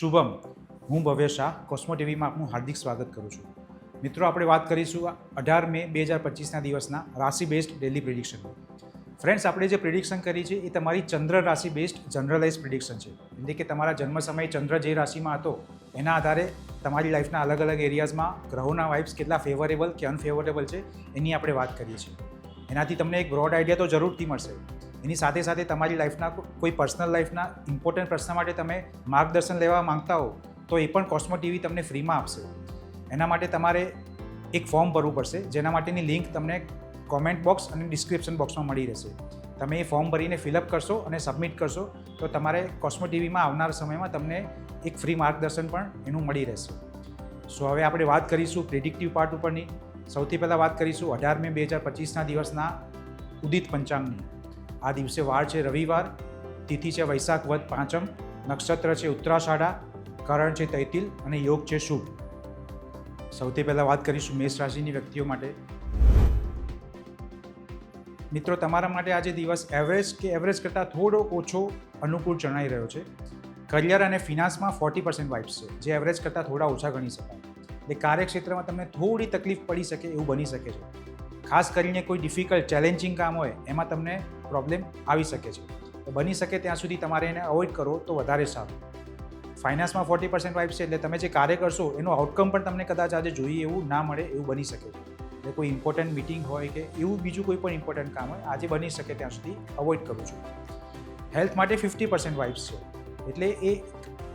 શુભમ, હું ભવ્ય શાહ, કોસ્મો ટીવીમાં આપનું હાર્દિક સ્વાગત કરું છું. મિત્રો, આપણે વાત કરીશું અઢાર મે બે હજાર પચીસના દિવસના રાશિ બેસ્ડ ડેલી પ્રિડિક્શન ફ્રેન્ડ્સ આપણે જે પ્રિડિક્શન કરી છે, એ તમારી ચંદ્ર રાશિ બેસ્ડ જનરલાઇઝ પ્રિડિક્શન છે. એટલે કે તમારા જન્મ સમયે ચંદ્ર જે રાશિમાં હતો, એના આધારે તમારી લાઈફના અલગ અલગ એરિયાઝમાં ગ્રહોના વાઇબ્સ કેટલા ફેવરેબલ કે અનફેવરેબલ છે, એની આપણે વાત કરીએ છીએ. એનાથી તમને એક બ્રોડ આઈડિયા તો જરૂરથી મળશે. એની સાથે સાથે તમારી લાઈફના કોઈ પર્સનલ લાઈફના ઇમ્પોર્ટન્ટ પ્રશ્ન માટે તમે માર્ગદર્શન લેવા માંગતા હો, તો એ પણ કોસ્મો ટીવી તમને ફ્રીમાં આપશે. એના માટે તમારે એક ફોર્મ ભરવું પડશે, જેના માટેની લિંક તમને કોમેન્ટ બોક્સ અને ડિસ્ક્રિપ્શન બોક્સમાં મળી રહેશે. તમે એ ફોર્મ ભરીને ફિલઅપ કરશો અને સબમિટ કરશો, તો તમારે કોસ્મો ટીવીમાં આવનાર સમયમાં તમને એક ફ્રી માર્ગદર્શન પણ એનું મળી રહેશે. સો હવે આપણે વાત કરીશું પ્રિડિક્ટિવ પાર્ટ ઉપરની. સૌથી પહેલાં વાત કરીશું અઢાર મે બે હજાર પચીસના દિવસના ઉદિત પંચાંગની. આ દિવસે વાર છે રવિવાર, તિથિ છે વૈશાખ વદ પાંચમ, નક્ષત્ર છે ઉત્તરાષાઢા, કરણ છે તૈતિલ અને યોગ છે શુભ. સૌથી પહેલાં વાત કરીશું મેષ રાશિની વ્યક્તિઓ માટે. મિત્રો, તમારા માટે આજે દિવસ એવરેજ કે એવરેજ કરતાં થોડો ઓછો અનુકૂળ જણાઈ રહ્યો છે. કરિયર અને ફિનાન્સમાં ફોર્ટી પર્સન્ટ વાઇબ્સ છે, જે એવરેજ કરતાં થોડા ઓછા ગણી શકાય. એટલે કાર્યક્ષેત્રમાં તમને થોડી તકલીફ પડી શકે એવું બની શકે છે. ખાસ કરીને કોઈ ડિફિકલ્ટ ચેલેન્જિંગ કામ હોય, એમાં તમને પ્રોબ્લેમ આવી શકે છે. તો બની શકે ત્યાં સુધી તમારે એને અવોઇડ કરો તો વધારે સારું. ફાઇનાન્સમાં ફોર્ટી પર્સન્ટ વાઇફ છે એટલે તમે જે કાર્ય કરશો એનું આઉટકમ પણ તમને કદાચ આજે જોઈએ એવું ના મળે એવું બની શકે છે. એટલે કોઈ ઇમ્પોર્ટન્ટ મિટિંગ હોય કે એવું બીજું કોઈ પણ ઇમ્પોર્ટન્ટ કામ હોય, આજે બની શકે ત્યાં સુધી અવોઇડ કરું છું. હેલ્થ માટે ફિફ્ટી પર્સન્ટ વાઇબ્સ છે. એટલે એ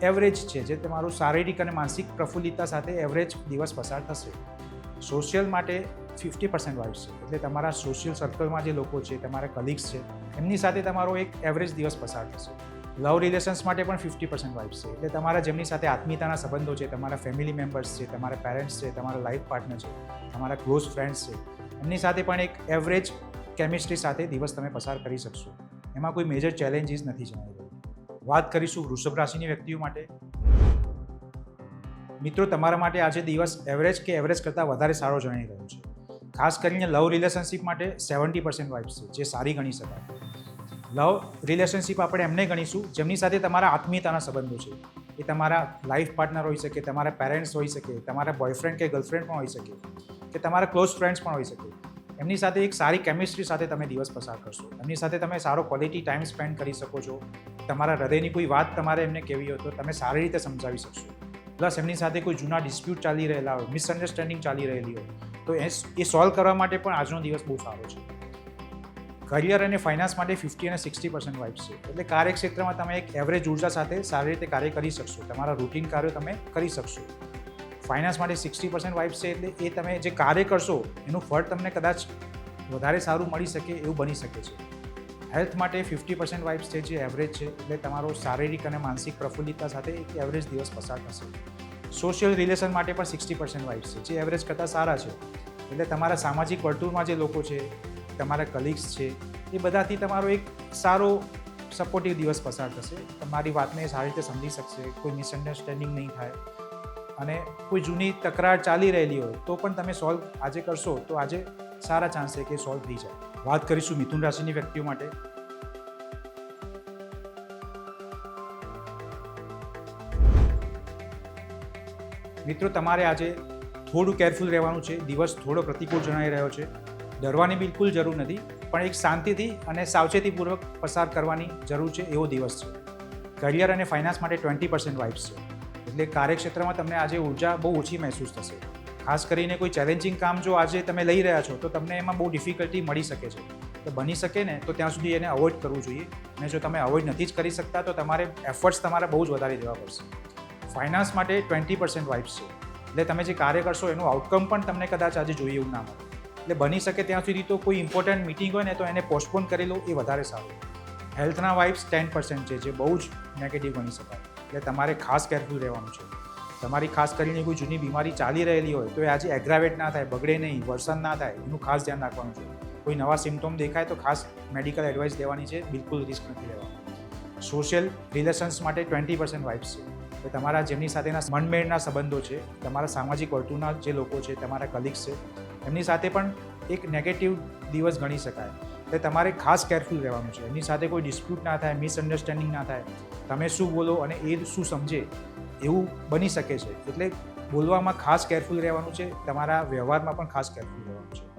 એવરેજ છે જે તમારું શારીરિક અને માનસિક પ્રફુલ્લિતતા સાથે એવરેજ દિવસ પસાર થશે. સોશિયલ માટે ફિફ્ટી પર્સન્ટ વાઇફ છે. એટલે તમારા સોશિયલ સર્કલમાં જે લોકો છે, તમારા કલીગ્સ છે, એમની સાથે તમારો એક એવરેજ દિવસ પસાર થશે. લવ રિલેશન્સ માટે પણ ફિફ્ટી પર્સન્ટ વાઇફ છે. એટલે તમારા જેમની સાથે આત્મીયતાના સંબંધો છે, તમારા ફેમિલી મેમ્બર્સ છે, તમારા પેરેન્ટ્સ છે, તમારા લાઈફ પાર્ટનર છે, તમારા ક્લોઝ ફ્રેન્ડ્સ છે, એમની સાથે પણ એક એવરેજ કેમિસ્ટ્રી સાથે દિવસ તમે પસાર કરી શકશો. એમાં કોઈ મેજર ચેલેન્જીસ નથી રહ્યું વાત કરીશું વૃષભ રાશિની વ્યક્તિઓ માટે. મિત્રો, તમારા માટે આજે દિવસ એવરેજ કે એવરેજ કરતાં વધારે સારો જણાઈ રહ્યો છે. ખાસ કરીને લવ રિલેશનશિપ માટે સેવન્ટી પર્સન્ટ વાઇફ્સ છે, જે સારી ગણી શકાય. લવ રિલેશનશિપ આપણે એમને ગણીશું, જેમની સાથે તમારા આત્મીયતાના સંબંધો છે. એ તમારા લાઈફ પાર્ટનર હોઈ શકે, તમારા પેરેન્ટ્સ હોઈ શકે, તમારા બોયફ્રેન્ડ કે ગર્લફ્રેન્ડ પણ હોઈ શકે, કે તમારા ક્લોઝ ફ્રેન્ડ્સ પણ હોઈ શકે. એમની સાથે એક સારી કેમિસ્ટ્રી સાથે તમે દિવસ પસાર કરશો. એમની સાથે તમે સારો ક્વોલિટી ટાઈમ સ્પેન્ડ કરી શકો છો. તમારા હૃદયની કોઈ વાત તમારે એમને કહેવી હોય તો તમે સારી રીતે સમજાવી શકશો. પ્લસ એમની સાથે કોઈ જૂના ડિસ્પ્યુટ ચાલી રહેલા હોય મિસઅન્ડરસ્ટેન્ડિંગ ચાલી રહેલી હોય તો એ સોલ્વ કરવા માટે પણ આજનો દિવસ બહુ સારો છે. કરિયર અને ફાઇનાન્સ માટે ફિફ્ટી અને સિક્સટી પર્સન્ટ વાઇફ છે. એટલે કાર્યક્ષેત્રમાં તમે એક એવરેજ ઊર્જા સાથે સારી રીતે કાર્ય કરી શકશો. તમારા રૂટીન કાર્યો તમે કરી શકશો. ફાઇનાન્સ માટે સિક્સટી પર્સન્ટ વાઇફ છે એટલે એ તમે જે કાર્ય કરશો, એનું ફળ તમને કદાચ વધારે સારું મળી શકે એવું બની શકે છે. હેલ્થ માટે ફિફ્ટી પર્સન્ટ વાઇફ છે જે એવરેજ છે. એટલે તમારો શારીરિક અને માનસિક પ્રફુલ્લિતતા સાથે એક એવરેજ દિવસ પસાર થશે. સોશિયલ રિલેશન માટે પણ સિક્સટી પર્સન્ટ વાઇબ્સ છે, જે એવરેજ કરતાં સારા છે. એટલે તમારા સામાજિક વર્તુળમાં જે લોકો છે, તમારા કલીગ્સ છે, એ બધાથી તમારો એક સારો સપોર્ટિવ દિવસ પસાર થશે. તમારી વાતને સારી રીતે સમજી શકશે, કોઈ મિસઅન્ડરસ્ટેન્ડિંગ નહીં થાય. અને કોઈ જૂની તકરાર ચાલી રહેલી હોય, તો પણ તમે સોલ્વ આજે કરશો, તો આજે સારા ચાન્સ છે કે સોલ્વ થઈ જાય. વાત કરીશું મિથુન રાશિની વ્યક્તિઓ માટે. મિત્રો, તમારે આજે થોડું કેરફુલ રહેવાનું છે. દિવસ થોડો પ્રતિકૂળ જણાઈ રહ્યો છે. ડરવાની બિલકુલ જરૂર નથી, પણ એક શાંતિથી અને સાવચેતીપૂર્વક પસાર કરવાની જરૂર છે એવો દિવસ છે. કરિયર અને ફાઇનાન્સ માટે ટ્વેન્ટી પર્સન્ટ વાઇબ્સ છે. એટલે કાર્યક્ષેત્રમાં તમને આજે ઊર્જા બહુ ઓછી મહેસૂસ થશે. ખાસ કરીને કોઈ ચેલેન્જિંગ કામ જો આજે તમે લઈ રહ્યા છો, તો તમને એમાં બહુ ડિફિકલ્ટી મળી શકે છે. તો બની શકે ને, તો ત્યાં સુધી એને અવોઇડ કરવું જોઈએ. અને જો તમે અવોઇડ નથી જ કરી શકતા, તો તમારે એફર્ટ્સ તમારે બહુ જ વધારે દેવા પડશે. ફાઇનાન્સ માટે ટ્વેન્ટી પર્સન્ટ વાઇબ્સ છે. એટલે તમે જે કાર્ય કરશો, એનું આઉટકમ પણ તમને કદાચ આજે જોઈએ એવું ના મળે. એટલે બની શકે ત્યાં સુધી તો કોઈ ઇમ્પોર્ટન્ટ મિટિંગ હોય ને તો એને પોસ્ટપોન કરી લો, એ વધારે સારું. હેલ્થના વાઇફ્સ ટેન પર્સન્ટ છે, જે બહુ જ નેગેટિવ બની શકાય. એટલે તમારે ખાસ કેરફુલ રહેવાનું છે. તમારી ખાસ કરીને કોઈ જૂની બીમારી ચાલી રહેલી હોય, તો એ આજે એગ્રાવેટ ના થાય, બગડે નહીં, વરસાદ ના થાય, એનું ખાસ ધ્યાન રાખવાનું છે. કોઈ નવા સિમ્ટોમ દેખાય તો ખાસ મેડિકલ એડવાઇસ લેવાની છે, બિલકુલ રિસ્ક નથી લેવાનું. સોશિયલ રિલેશન્સ માટે ટ્વેન્ટી પર્સન્ટ વાઇફ્સ છે. કે તમારા જેમની સાથેના મનમેળના સંબંધો છે, તમારા સામાજિક વર્તુળના જે લોકો છે, તમારા કલીગ્સ છે, એમની સાથે પણ એક નેગેટિવ દિવસ ગણી શકાય. એટલે તમારે ખાસ કેરફુલ રહેવાનું છે. એમની સાથે કોઈ ડિસ્પ્યુટ ના થાય મિસઅન્ડરસ્ટેન્ડિંગ ના થાય. તમે શું બોલો અને એ શું સમજે, એવું બની શકે છે. એટલે બોલવામાં ખાસ કેરફુલ રહેવાનું છે. તમારા વ્યવહારમાં પણ ખાસ કેરફુલ રહેવાનું છે.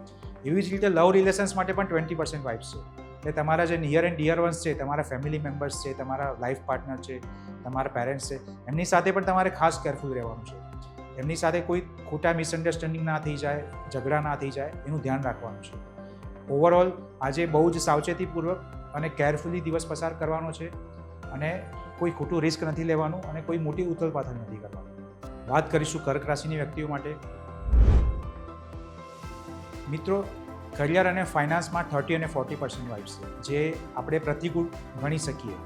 એવી જ રીતે લવ રિલેશન્સ માટે પણ ટ્વેન્ટી પર્સન્ટ વાઇફ્સ છે. એટલે તમારા જે નિયર એન્ડ ડિયર વન્સ છે, તમારા ફેમિલી મેમ્બર્સ છે, તમારા લાઈફ પાર્ટનર છે તમારા પેરેન્ટ્સ છે, એમની સાથે પણ તમારે ખાસ કેરફુલ રહેવાનું છે. એમની સાથે કોઈ ખોટા મિસઅન્ડરસ્ટેન્ડિંગ ના થઈ જાય, ઝઘડા ના થઈ જાય, એનું ધ્યાન રાખવાનું છે. ઓવરઓલ આજે બહુ જ સાવચેતીપૂર્વક અને કેરફુલી દિવસ પસાર કરવાનો છે અને કોઈ ખોટું રિસ્ક નથી લેવાનું અને કોઈ મોટી ઉથલપાથલ નથી કરવાનું. વાત કરીશું કર્ક રાશિની વ્યક્તિઓ માટે. મિત્રો કરિયર અને ફાઇનાન્સમાં થર્ટી અને ફોર્ટી પર્સન્ટ વાઇબ્સ છે, જે આપણે પ્રતિકૂળ ગણી શકીએ.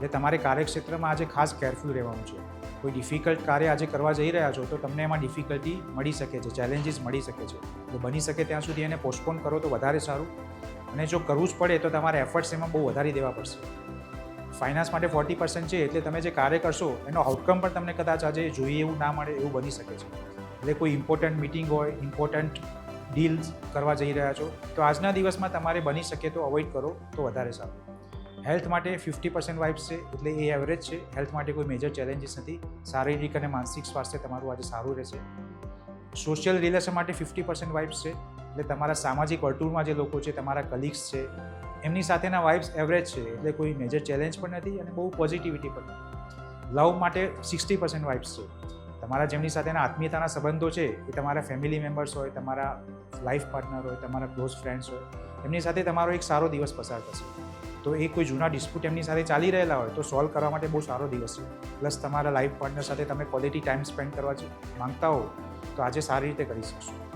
એટલે તમારે કાર્યક્ષેત્રમાં આજે ખાસ કેરફુલ રહેવાનું છે. કોઈ ડિફિકલ્ટ કાર્ય આજે કરવા જઈ રહ્યા છો તો તમને એમાં ડિફિકલ્ટી મળી શકે છે ચેલેન્જીસ મળી શકે છે. તો બની શકે ત્યાં સુધી એને પોસ્ટપોન કરો તો વધારે સારું. અને જો કરવું જ પડે તો તમારે એફર્ટ્સ એમાં બહુ વધારી દેવા પડશે. ફાઇનાન્સ માટે ફોર્ટી પર્સન્ટ છે એટલે તમે જે કાર્ય કરશો એનો આઉટકમ પણ તમને કદાચ આજે જોઈએ એવું ના મળે એવું બની શકે છે. એટલે કોઈ ઇમ્પોર્ટન્ટ મિટિંગ હોય ઇમ્પોર્ટન્ટ ડીલ્સ કરવા જઈ રહ્યા છો તો આજના દિવસમાં તમારે બની શકે તો અવોઇડ કરો તો વધારે સારું. હેલ્થ માટે ફિફ્ટી પર્સન્ટ વાઇબ્સ છે, એટલે એ એવરેજ છે. હેલ્થ માટે કોઈ મેજર ચેલેન્જીસ નથી. શારીરિક અને માનસિક સ્વાસ્થ્ય તમારું આજે સારું રહેશે. સોશિયલ રિલેશન માટે ફિફ્ટી પર્સન્ટ વાઇબ્સ છે, એટલે તમારા સામાજિક વર્તુળમાં જે લોકો છે, તમારા કલીગ્સ છે, એમની સાથેના વાઇબ્સ એવરેજ છે, એટલે કોઈ મેજર ચેલેન્જ પણ નથી અને બહુ પોઝિટિવિટી પણ નથી. લવ માટે સિક્સટી પર્સન્ટ વાઇબ્સ છે. તમારા જેમની સાથેના આત્મીયતાના સંબંધો છે, એ તમારા ફેમિલી મેમ્બર્સ હોય, તમારા લાઈફ પાર્ટનર હોય, તમારા ક્લોઝ ફ્રેન્ડ્સ હોય, એમની સાથે તમારો એક સારો દિવસ પસાર થશે. તો એ કોઈ જૂના ડિસ્પ્યુટ એમની સાથે ચાલી રહેલા હોય તો સોલ્વ કરવા માટે બહુ સારો દિવસ છે. પ્લસ તમારા લાઈફ પાર્ટનર સાથે તમે ક્વોલિટી ટાઈમ સ્પેન્ડ કરવા માંગતા હો, તો આજે સારી રીતે કરી શકશો.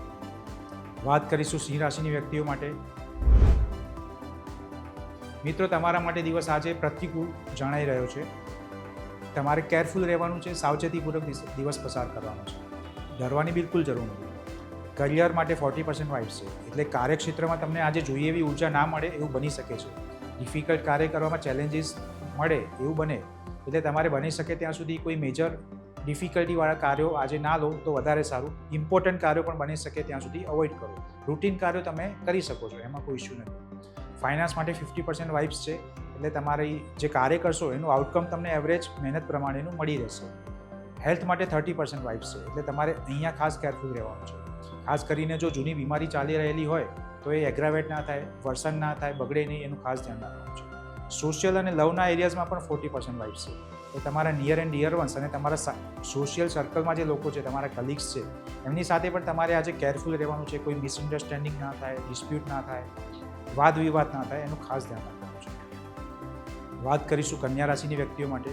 વાત કરીશું સિંહ રાશિની વ્યક્તિઓ માટે. મિત્રો, તમારા માટે દિવસ આજે પ્રતિકૂળ જણાઈ રહ્યો છે. તમારે કેરફુલ રહેવાનું છે, સાવચેતીપૂર્વક દિવસ પસાર કરવાનો છે. ડરવાની બિલકુલ જરૂર નથી. કરિયર માટે ફોર્ટી પર્સન્ટ વાઇફ છે. એટલે કાર્યક્ષેત્રમાં તમને આજે જોઈએ એવી ઊર્જા ના મળે એવું બની શકે છે. ડિફિકલ્ટ કાર્ય કરવામાં ચેલેન્જીસ મળે એવું બને, એટલે તમારે બની શકે ત્યાં સુધી કોઈ મેજર ડિફિકલ્ટીવાળા કાર્યો આજે ના લો તો વધારે સારું. ઇમ્પોર્ટન્ટ કાર્યો પણ બની શકે ત્યાં સુધી અવોઇડ કરો. રૂટીન કાર્યો તમે કરી શકો છો, એમાં કોઈ ઇસ્યુ નથી. ફાઇનાન્સ માટે ફિફ્ટી પર્સન્ટ વાઇબ્સ છે, એટલે તમારી જે કાર્ય કરશો એનું આઉટકમ તમને એવરેજ મહેનત પ્રમાણેનું મળી રહેશે. હેલ્થ માટે થર્ટી પર્સન્ટ વાઇબ્સ છે, એટલે તમારે અહીંયા ખાસ કેરફુલ રહેવાનું છે. ખાસ કરીને જો જૂની બીમારી ચાલી રહેલી હોય તો એ એગ્રાવેટ ના થાય, વર્સન ના થાય, બગડે નહીં, એનું ખાસ ધ્યાન રાખવાનું છે. સોશિયલ અને લવના એરિયાઝમાં પણ ફોર્ટી પર્સન્ટ વાઇફ છે. તો તમારા નિયર એન્ડ ડિયર વન્સ અને તમારા સોશિયલ સર્કલમાં જે લોકો છે, તમારા કલીગ્સ છે, એમની સાથે પણ તમારે આજે કેરફુલ રહેવાનું છે. કોઈ મિસઅન્ડરસ્ટેન્ડિંગ ના થાય ડિસ્પ્યુટ ના થાય, વાદ વિવાદ ના થાય, એનું ખાસ ધ્યાન રાખવાનું છે. વાત કરીશું કન્યા રાશિની વ્યક્તિઓ માટે.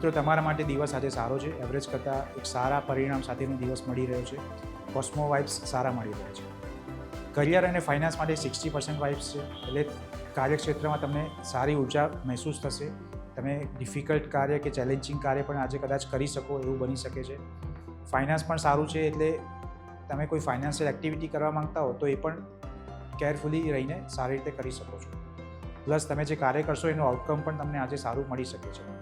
મિત્રો, તમારા માટે દિવસ આજે સારો છે. એવરેજ કરતાં એક સારા પરિણામ સાથેનો દિવસ મળી રહ્યો છે. કોસ્મો વાઇબ્સ સારા મળી રહ્યા છે. કરિયર અને ફાઇનાન્સ માટે સિક્સટી પર્સન્ટ વાઇબ્સ છે. એટલે કાર્યક્ષેત્રમાં તમને સારી ઊર્જા મહેસૂસ થશે. તમે ડિફિકલ્ટ કાર્ય કે ચેલેન્જિંગ કાર્ય પણ આજે કદાચ કરી શકો એવું બની શકે છે. ફાઇનાન્સ પણ સારું છે એટલે તમે કોઈ ફાઇનાન્શિયલ એક્ટિવિટી કરવા માંગતા હો તો એ પણ કેરફુલી રહીને સારી રીતે કરી શકો છો. પ્લસ તમે જે કાર્ય કરશો એનું આઉટકમ પણ તમને આજે સારું મળી શકે છે.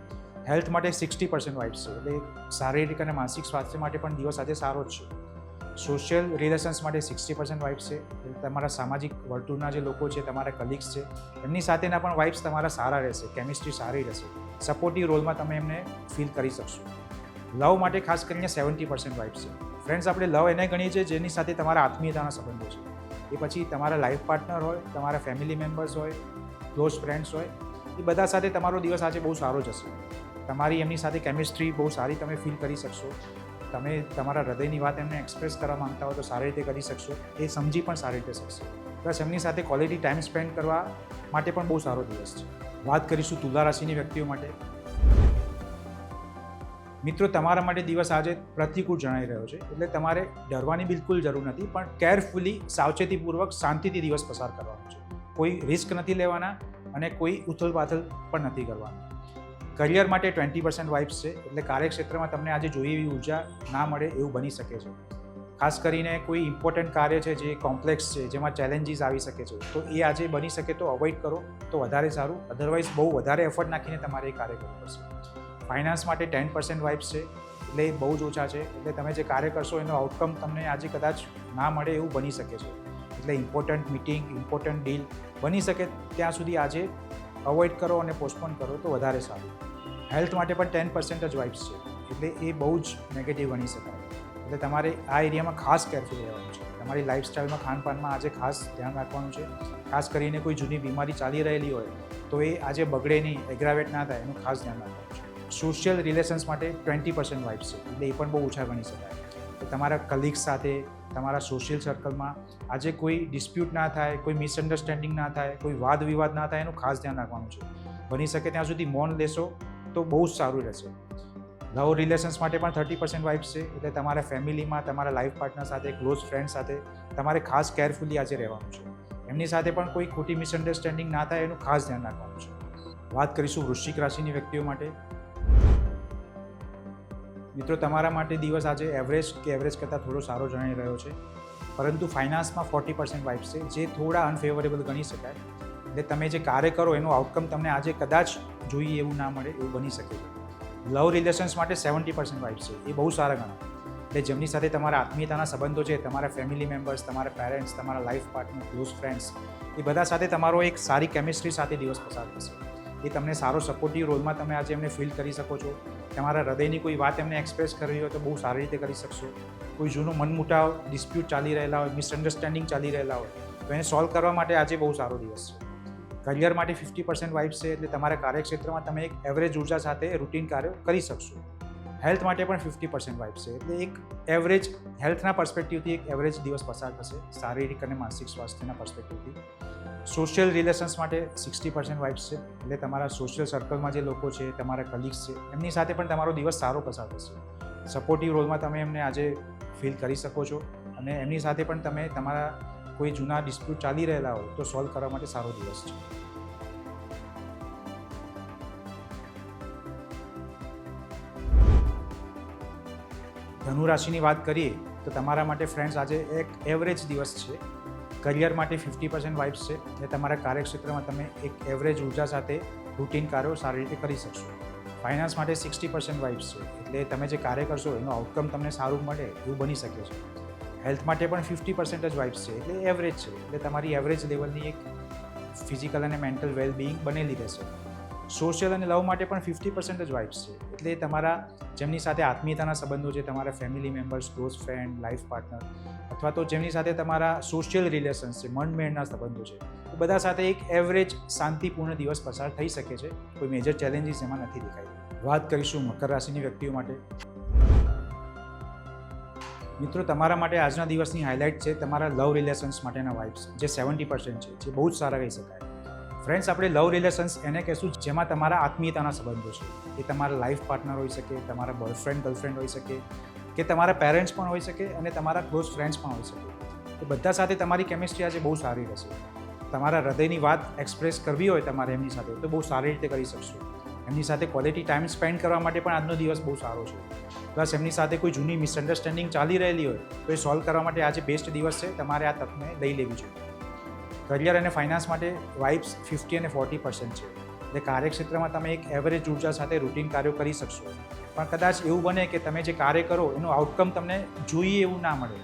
હેલ્થ માટે સિક્સટી પર્સન્ટ વાઇબ્સ છે. એટલે શારીરિક અને માનસિક સ્વાસ્થ્ય માટે પણ દિવસ આજે સારો જ છે. સોશિયલ રિલેશન્સ માટે સિક્સટી પર્સન્ટ વાઇબ્સ છે. તમારા સામાજિક વર્તુળના જે લોકો છે, તમારા કલીગ્સ છે, એમની સાથેના પણ વાઇબ્સ તમારા સારા રહેશે કેમિસ્ટ્રી સારી રહેશે. સપોર્ટિવ રોલમાં તમે એમને ફીલ કરી શકશો. લવ માટે ખાસ કરીને સેવન્ટી પર્સન્ટ વાઇબ્સ છે. ફ્રેન્ડ્સ આપણે લવ એને ગણીએ છીએ જેની સાથે તમારા આત્મીયતાના સંબંધો છે. એ પછી તમારા લાઈફ પાર્ટનર હોય, તમારા ફેમિલી મેમ્બર્સ હોય ક્લોઝ ફ્રેન્ડ્સ હોય, એ બધા સાથે તમારો દિવસ આજે બહુ સારો જશે. તમારી એમની સાથે કેમિસ્ટ્રી બહુ સારી તમે ફીલ કરી શકશો. તમે તમારા હૃદયની વાત એમને એક્સપ્રેસ કરવા માંગતા હો તો સારી રીતે કરી શકશો. એ સમજી પણ સારી રીતે શકશો. પ્લસ એમની સાથે ક્વોલિટી ટાઈમ સ્પેન્ડ કરવા માટે પણ બહુ સારો દિવસ છે. વાત કરીશું તુલા રાશિની વ્યક્તિઓ માટે. મિત્રો, તમારા માટે દિવસ આજે પ્રતિકૂળ જણાઈ રહ્યો છે. એટલે તમારે ડરવાની બિલકુલ જરૂર નથી, પણ કેરફુલી સાવચેતીપૂર્વક, શાંતિથી દિવસ પસાર કરવાનો છે. કોઈ રિસ્ક નથી લેવાના અને કોઈ ઉથલપાથલ પણ નથી કરવાની. કરિયર માટે ટ્વેન્ટી પર્સન્ટ વાઇબ્સ છે, એટલે કાર્યક્ષેત્રમાં તમને આજે જોઈએ એવી ઊર્જા ના મળે એવું બની શકે છે. ખાસ કરીને કોઈ ઇમ્પોર્ટન્ટ કાર્ય છે જે કોમ્પ્લેક્સ છે, જેમાં ચેલેન્જીસ આવી શકે છે, તો એ આજે બની શકે તો અવોઇડ કરો, તો વધારે સારું. અધરવાઇઝ બહુ વધારે એફર્ટ નાખીને તમારે એ કાર્ય કરવું પડશે. ફાઇનાન્સ માટે ટેન પર્સન્ટ વાઇબ્સ છે, એટલે એ બહુ જ ઓછા છે, એટલે તમે જે કાર્ય કરશો એનો આઉટકમ તમને આજે કદાચ ના મળે એવું બની શકે છે. એટલે ઇમ્પોર્ટન્ટ મિટિંગ ઇમ્પોર્ટન્ટ ડીલ બની શકે ત્યાં સુધી આજે અવોઇડ કરો અને પોસ્ટપોન કરો તો વધારે સારું. હેલ્થ માટે પણ ટેન પર્સન્ટ જ વાઇબ્સ છે. એટલે એ બહુ જ નેગેટિવ ગણી શકાય. એટલે તમારે આ એરિયામાં ખાસ કેરફુલ રહેવાનું છે. તમારી લાઇફસ્ટાઈલમાં ખાનપાનમાં આજે ખાસ ધ્યાન રાખવાનું છે. ખાસ કરીને કોઈ જૂની બીમારી ચાલી રહેલી હોય, તો એ આજે બગડે નહીં એગ્રાવેટ ના થાય, એનું ખાસ ધ્યાન રાખવાનું છે. સોશિયલ રિલેશન્સ માટે ટ્વેન્ટી પર્સન્ટ વાઇબ્સ છે. એટલે એ પણ બહુ ઓછા ગણી શકાય. તમારા કલીગ્સ સાથે, તમારા સોશિયલ સર્કલમાં આજે કોઈ ડિસ્પ્યુટ ના થાય, કોઈ મિસઅન્ડરસ્ટેન્ડિંગ ના થાય, કોઈ વાદ વિવાદ ના થાય, એનું ખાસ ધ્યાન રાખવાનું છે. બની શકે ત્યાં સુધી મૌન લેશો તો બહુ જ સારું રહેશે. લવ રિલેશન્સ માટે પણ થર્ટી પર્સન્ટ વાઇફ છે. એટલે તમારા ફેમિલીમાં, તમારા લાઈફ પાર્ટનર સાથે ક્લોઝ ફ્રેન્ડ સાથે તમારે ખાસ કેરફુલી આજે રહેવાનું છે. એમની સાથે પણ કોઈ ખોટી મિસઅન્ડરસ્ટેન્ડિંગ ના થાય, એનું ખાસ ધ્યાન રાખવાનું છે. વાત કરીશું વૃશ્ચિક રાશિની વ્યક્તિઓ માટે. મિત્રો, તમારા માટે દિવસ આજે એવરેજ કે એવરેજ કરતાં થોડો સારો જણાઈ રહ્યો છે. પરંતુ ફાઇનાન્સમાં ફોર્ટી પર્સન્ટ વાઇફ છે, જે થોડા અનફેવરેબલ ગણી શકાય. એટલે તમે જે કાર્ય કરો, એનું આઉટકમ તમને આજે કદાચ જોઈએ એવું ના મળે એવું બની શકે છે. લવ રિલેશન્સ માટે સેવન્ટી પર્સન્ટ વાઇફ છે. એ બહુ સારા ગણાય. એટલે જેમની સાથે તમારા આત્મીયતાના સંબંધો છે, તમારા ફેમિલી મેમ્બર્સ તમારા પેરેન્ટ્સ તમારા લાઈફ પાર્ટનર ક્લોઝ ફ્રેન્ડ્સ એ બધા સાથે તમારો એક સારી કેમિસ્ટ્રી સાથે દિવસ પસાર થશે. એ તમને સારો સપોર્ટિવ રોલમાં તમે આજે એમને ફીલ કરી શકો છો. તમારા હૃદયની કોઈ વાત એમને એક્સપ્રેસ કરવી હોય તો બહુ સારી રીતે કરી શકશો. કોઈ જૂનું મનમુટાવ ડિસ્પ્યુટ ચાલી રહેલા હોય મિસઅન્ડરસ્ટેન્ડિંગ ચાલી રહેલા હોય, તો એને સોલ્વ કરવા માટે આજે બહુ સારો દિવસ છે. કરિયર માટે ફિફ્ટી પર્સન્ટ વાઇબ્સ છે, એટલે તમારા કાર્યક્ષેત્રમાં તમે એક એવરેજ ઊર્જા સાથે રૂટીન કાર્યો કરી શકશો. હેલ્થ માટે પણ ફિફ્ટી પર્સન્ટ વાઇબ્સ છે, એટલે એક એવરેજ હેલ્થના પર્સપેક્ટિવથી એક એવરેજ દિવસ પસાર થશે, શારીરિક અને માનસિક સ્વાસ્થ્યના પર્સપેક્ટિવથી સોશિયલ રિલેશન્સ માટે સિક્સટી પર્સન્ટ વાઇબ્સ છે, એટલે તમારા સોશિયલ સર્કલમાં જે લોકો છે, તમારા કલીગ્સ છે, એમની સાથે પણ તમારો દિવસ સારો પસાર થશે. સપોર્ટિવ રોલમાં તમે એમને આજે ફીલ કરી શકો છો, અને એમની સાથે પણ તમે તમારા કોઈ જૂના ડિસ્પ્યુટ ચાલી રહેલા હોય તો સોલ્વ કરવા માટે સારો દિવસ છે. ધનુ રાશિની વાત કરીએ તો તમારા માટે ફ્રેન્ડ્સ આજે એક એવરેજ દિવસ છે. કરિયર માટે ફિફ્ટી પર્સન્ટ વાઇબ્સ છે અને તમારા કાર્યક્ષેત્રમાં તમે એક એવરેજ ઊર્જા સાથે રૂટીન કાર્યો સારી રીતે કરી શકશો. ફાઇનાન્સ માટે સિક્સટી પર્સન્ટ વાઇબ્સ છે એટલે તમે જે કાર્ય કરશો એનું આઉટકમ તમને સારું મળે એવું બની શકે છે. હેલ્થ માટે પણ ફિફ્ટી પર્સન્ટ જ વાઇબ્સ છે, એટલે એવરેજ છે, એટલે તમારી એવરેજ લેવલની એક ફિઝિકલ અને મેન્ટલ વેલબિંગ બનેલી રહેશે. સોશિયલ અને લવ માટે પણ ફિફ્ટી પર્સન્ટ જ વાઇબ્સ છે, એટલે તમારા, જેમની સાથે આત્મીયતાના સંબંધો છે, તમારા family members close friend life partner અથવા તો જેમની સાથે તમારા સોશિયલ રિલેશન્સ છે, મનમેળના સંબંધો છે, એ બધા સાથે એક એવરેજ શાંતિપૂર્ણ દિવસ પસાર થઈ શકે છે, કોઈ મેજર ચેલેન્જીસ એમાં નથી દેખાય. વાત કરીશું મકર રાશિની વ્યક્તિઓ માટે. મિત્રો, તમારા માટે આજના દિવસની હાઇલાઇટ છે તમારા લવ રિલેશન્સ માટેના વાઇબ્સ જે સેવન્ટી પર્સન્ટ છે, જે બહુ જ સારા કહી શકાય. ફ્રેન્ડ્સ આપણે લવ રિલેશન્સ એને કહેશું જેમાં તમારા આત્મીયતાના સંબંધો છે. એ તમારા લાઈફ પાર્ટનર હોઈ શકે, તમારા બોયફ્રેન્ડ ગર્લફ્રેન્ડ હોઈ શકે, કે તમારા પેરેન્ટ્સ પણ હોઈ શકે અને તમારા ક્લોઝ ફ્રેન્ડ્સ પણ હોઈ શકે. એ બધા સાથે તમારી કેમિસ્ટ્રી આજે બહુ સારી રહેશે. તમારા હૃદયની વાત એક્સપ્રેસ કરવી હોય તમારે એમની સાથે, તો બહુ સારી રીતે કરી શકશો. એમની સાથે ક્વોલિટી ટાઈમ સ્પેન્ડ કરવા માટે પણ આજનો દિવસ બહુ સારો છે. પ્લસ એમની સાથે કોઈ જૂની મિસઅન્ડરસ્ટેન્ડિંગ ચાલી રહેલી હોય, તો એ સોલ્વ કરવા માટે આજે બેસ્ટ દિવસ છે, તમારે આ તકને લઈ લેવી જોઈએ. કરિયર અને ફાઇનાન્સ માટે વાઇબ્સ ફિફ્ટી અને ફોર્ટી પર્સન્ટ છે. એટલે કાર્યક્ષેત્રમાં તમે એક એવરેજ ઊર્જા સાથે રૂટીન કાર્યો કરી શકશો. પણ કદાચ એવું બને કે તમે જે કાર્ય કરો, એનું આઉટકમ તમને જોઈએ એવું ના મળે.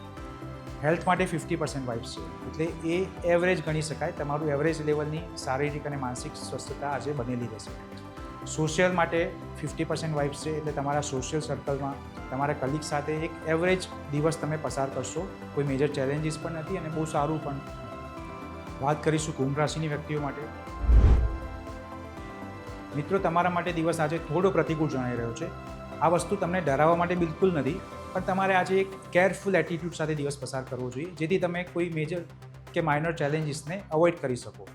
હેલ્થ માટે ફિફ્ટી પર્સન્ટ વાઇબ્સ છે. એટલે એ એવરેજ ગણી શકાય. તમારું એવરેજ લેવલની શારીરિક અને માનસિક સ્વસ્થતા આજે બનેલી રહેશે. સોશિયલ માટે ફિફ્ટી પર્સન્ટ વાઇબ્સ છે એટલે તમારા સોશિયલ સર્કલમાં તમારા કલીગ સાથે એક એવરેજ દિવસ તમે પસાર કરશો. કોઈ મેજર ચેલેન્જીસ પણ નથી અને બહુ સારું પણ. વાત કરીશું કુંભ રાશિની વ્યક્તિઓ માટે. મિત્રો, તમારા માટે દિવસ આજે થોડો પ્રતિકૂળ જણાઈ રહ્યો છે. આ વસ્તુ તમને ડરાવવા માટે બિલકુલ નથી, પણ તમારે આજે એક કેરફુલ એટીટ્યૂડ સાથે દિવસ પસાર કરવો જોઈએ, જેથી તમે કોઈ મેજર કે માઇનર ચેલેન્જીસને અવોઇડ કરી શકો.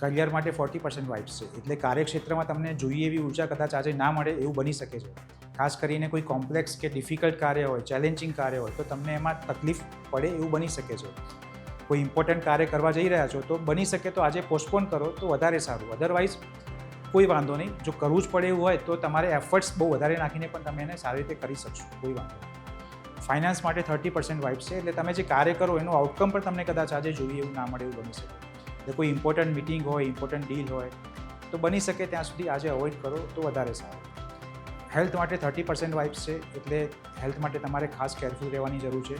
કરિયર માટે ફોર્ટી પર્સન્ટ વાઇબ્સ છે. એટલે કાર્યક્ષેત્રમાં તમને જોઈએ એવી ઊર્જા કદાચ આજે ના મળે એવું બની શકે છે. ખાસ કરીને કોઈ કોમ્પ્લેક્સ કે ડિફિકલ્ટ કાર્ય હોય ચેલેન્જિંગ કાર્ય હોય, તો તમને એમાં તકલીફ પડે એવું બની શકે છે. કોઈ ઇમ્પોર્ટન્ટ કાર્ય કરવા જઈ રહ્યા છો, તો બની શકે તો આજે પોસ્ટપોન કરો તો વધારે સારું. અધરવાઇઝ કોઈ વાંધો નહીં. જો કરવું જ પડે એવું હોય, તો તમારે એફર્ટ્સ બહુ વધારે નાખીને પણ તમે એને સારી રીતે કરી શકશો. કોઈ વાંધો નહીં. ફાઇનાન્સ માટે થર્ટી પર્સન્ટ વાઇફ છે, એટલે તમે જે કાર્ય કરો, એનું આઉટકમ પણ તમને કદાચ આજે જોઈએ એવું ના મળે એવું બની શકે. એટલે કોઈ ઇમ્પોર્ટન્ટ મિટિંગ હોય ઇમ્પોર્ટન્ટ ડીલ હોય, તો બની શકે ત્યાં સુધી આજે અવોઇડ કરો તો વધારે સારું. હેલ્થ માટે થર્ટી પર્સન્ટ વાઇબ્સ છે, એટલે હેલ્થ માટે તમારે ખાસ કેરફુલ રહેવાની જરૂર છે.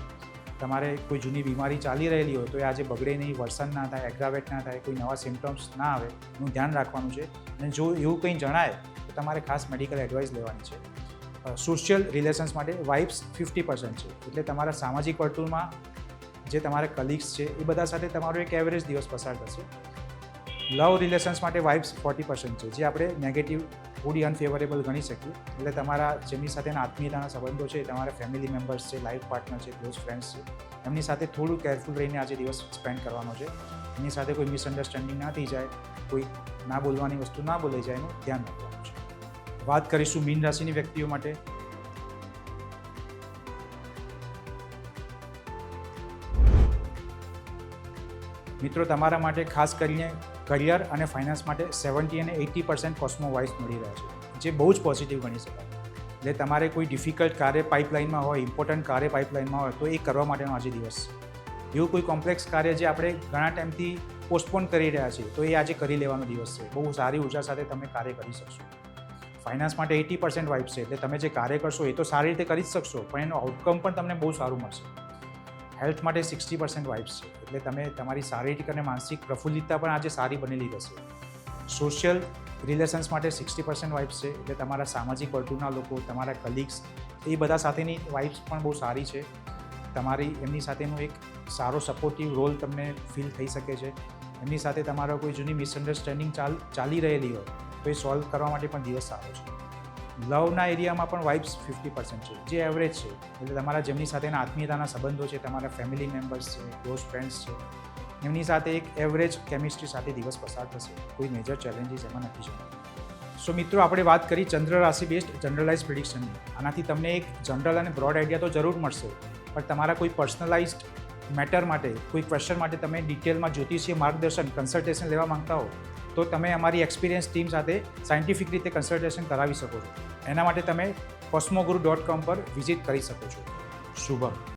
તમારે કોઈ જૂની બીમારી ચાલી રહેલી હોય તો એ આજે બગડે નહીં વર્સન ના થાય એગ્રાવેટ ના થાય, કોઈ નવા સિમ્ટમ્સ ના આવે, એનું ધ્યાન રાખવાનું છે. અને જો એવું કંઈ જણાય, તો તમારે ખાસ મેડિકલ એડવાઇસ લેવાની છે. સોશિયલ રિલેશન્સ માટે વાઇબ્સ ફિફ્ટી પર્સન્ટ છે, એટલે તમારા સામાજિક વર્તુળમાં જે તમારા કલીગ્સ છે, એ બધા સાથે તમારો એક એવરેજ દિવસ પસાર થશે. લવ રિલેશન્સ માટે વાઇફ્સ ફોર્ટી પર્સન્ટ છે, જે આપણે નેગેટિવ થોડી અનફેવરેબલ ગણી શકીએ. એટલે તમારા, જેમની સાથેના આત્મીયતાના સંબંધો છે, તમારા ફેમિલી મેમ્બર્સ છે લાઈફ પાર્ટનર છે ક્લોઝ ફ્રેન્ડ્સ છે, એમની સાથે થોડું કેરફુલ રહીને આજે દિવસ સ્પેન્ડ કરવાનો છે. એની સાથે કોઈ મિસઅન્ડરસ્ટેન્ડિંગ ના થઈ જાય, કોઈ ના બોલવાની વસ્તુ ના બોલાઈ જાય, એનું ધ્યાન રાખવાનું છે. વાત કરીશું મીન રાશિની વ્યક્તિઓ માટે. મિત્રો, તમારા માટે ખાસ કરીને કરિયર અને ફાઇનાન્સ માટે સેવન્ટી અને એઇટી પર્સન્ટ કોસ્મો વાઇસ મળી રહ્યા છે, જે બહુ જ પોઝિટિવ ગણી શકાય. એટલે તમારે કોઈ ડિફિકલ્ટ કાર્ય પાઇપલાઇનમાં હોય ઇમ્પોર્ટન્ટ કાર્ય પાઇપલાઇનમાં હોય, તો એ કરવા માટેનો આજે દિવસ. એવું કોઈ કોમ્પ્લેક્સ કાર્ય જે આપણે ઘણા ટાઈમથી પોસ્ટપોન કરી રહ્યા છીએ, તો એ આજે કરી લેવાનો દિવસ છે. બહુ સારી ઊર્જા સાથે તમે કાર્ય કરી શકશો. ફાઇનાન્સ માટે એટી પર્સન્ટ વાઇફ છે, એટલે તમે જે કાર્ય કરશો એ તો સારી રીતે કરી જ શકશો, પણ એનું આઉટકમ પણ તમને બહુ સારું મળશે. હેલ્થ માટે સિક્સટી પર્સન્ટ વાઇબ્સ છે. એટલે તમે તમારી શારીરિક અને માનસિક પ્રફુલ્લિતતા પણ આજે સારી બનેલી રહેશે. સોશિયલ રિલેશન્સ માટે સિક્સટી પર્સન્ટ વાઇબ્સ છે. એટલે તમારા સામાજિક વર્તુળના લોકો, તમારા કલીગ્સ, એ બધા સાથેની વાઇબ્સ પણ બહુ સારી છે. તમારી, એમની સાથેનો એક સારો સપોર્ટિવ રોલ તમને ફીલ થઈ શકે છે. એમની સાથે તમારો કોઈ જૂની મિસઅન્ડરસ્ટેન્ડિંગ ચાલ રહેલી હોય, તો એ સોલ્વ કરવા માટે પણ દિવસ સારો છે. લવના એરિયામાં પણ વાઇબ્સ ફિફ્ટી પર્સન્ટ છે, જે એવરેજ છે. એટલે તમારા જેમની સાથેના આત્મીયતાના સંબંધો છે, તમારા ફેમિલી મેમ્બર્સ છે ક્લોઝ ફ્રેન્ડ્સ છે, એમની સાથે એક એવરેજ કેમિસ્ટ્રી સાથે દિવસ પસાર થશે. કોઈ મેજર ચેલેન્જીસ એમાં નથી જતા સો મિત્રો, આપણે વાત કરી ચંદ્ર રાશિ બેસ્ડ જનરલાઇઝ પ્રિડિક્શનની આનાથી તમને એક જનરલ અને બ્રોડ આઈડિયા તો જરૂર મળશે. પણ તમારા કોઈ પર્સનલાઇઝડ મેટર માટે, કોઈ ક્વેશ્ચન માટે તમે ડિટેલમાં જ્યોતિષીય માર્ગદર્શન કન્સલ્ટેશન લેવા માંગતા હો તો તમે અમારી એક્સપિરિયન્સ ટીમ સાથે સાયન્ટિફિક રીતે કન્સલ્ટેશન કરાવી શકો છો. એના માટે તમે કોસ્મોગુરુ ડોટ કોમ પર વિઝિટ કરી શકો છો. શુભમ.